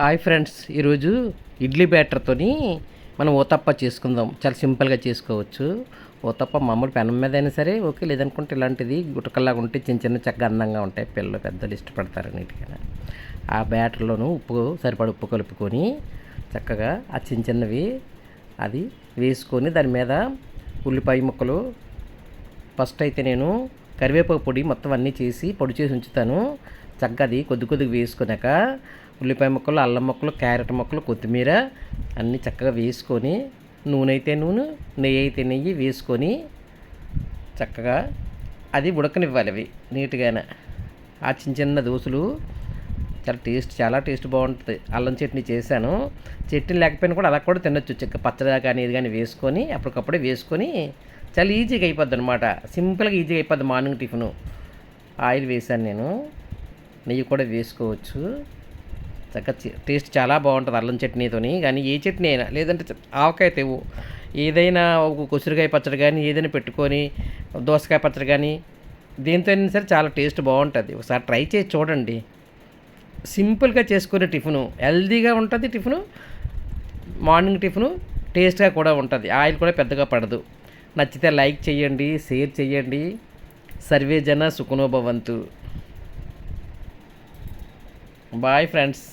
Hi friends ఈరోజు ఇడ్లీ బ్యాటర్తోని మనం ఓతప్ప చేసుకుందాం. చాలా సింపుల్గా చేసుకోవచ్చు. ఓతప్ప మామూలు పెనం మీద అయినా సరే ఓకే లేదనుకుంటే ఇలాంటిది గుటకల్లాగా ఉంటే చిన్న చిన్న చక్కగా అందంగా ఉంటాయి. పిల్లలు పెద్దలు ఇష్టపడతారు నీట్గా ఆ బ్యాటర్లోనూ ఉప్పు సరిపడ ఉప్పు కలుపుకొని చక్కగా ఆ చిన్న చిన్నవి అది వేసుకొని దాని మీద ఉల్లిపాయ ముక్కలు ఫస్ట్ అయితే నేను కరివేపాకు పొడి మొత్తం అన్నీ చేసి పొడి చేసి ఉంచుతాను. చక్కగా అది కొద్ది కొద్దిగా వేసుకున్నాక ఉల్లిపాయ ముక్కలు అల్లం ముక్కలు క్యారెట్ ముక్కలు కొత్తిమీర అన్నీ చక్కగా వేసుకొని నూనె అయితే నూనె నెయ్యి అయితే నెయ్యి వేసుకొని చక్కగా అది ఉడకనివ్వాలి అవి నీట్గానే. ఆ చిన్న చిన్న దోశలు చాలా టేస్ట్ చాలా టేస్ట్ బాగుంటుంది. అల్లం చట్నీ చేశాను. చట్నీ లేకపోయినా కూడా అలా కూడా తినొచ్చు. చెక్క పచ్చడి కానీ ఇది కానీ వేసుకొని అప్పటికప్పుడే వేసుకొని చాలా ఈజీగా అయిపోద్ది అనమాట సింపుల్గా ఈజీగా అయిపోద్ది మార్నింగ్ టిఫిను. ఆయిల్ వేసాను నేను. నెయ్యి కూడా వేసుకోవచ్చు. చక్కగా టేస్ట్ చాలా బాగుంటుంది అల్లం చట్నీతోని. కానీ ఏ చట్నీ అయినా లేదంటే ఆవకాయ తెవ్వు. ఏదైనా ఒక కొసురుకాయ పచ్చడి కానీ ఏదైనా పెట్టుకొని దోసకాయ పచ్చడి కానీ దేంతో అయినా సరే చాలా టేస్ట్ బాగుంటుంది. ఒకసారి ట్రై చేసి చూడండి. సింపుల్గా చేసుకునే టిఫిను హెల్దీగా ఉంటుంది టిఫిను మార్నింగ్ టిఫిను టేస్ట్గా కూడా ఉంటుంది. ఆయిల్ కూడా పెద్దగా పడదు. నచ్చితే లైక్ చేయండి షేర్ చేయండి. సర్వే జన సుఖనోభవంతు బాయ్ ఫ్రెండ్స్.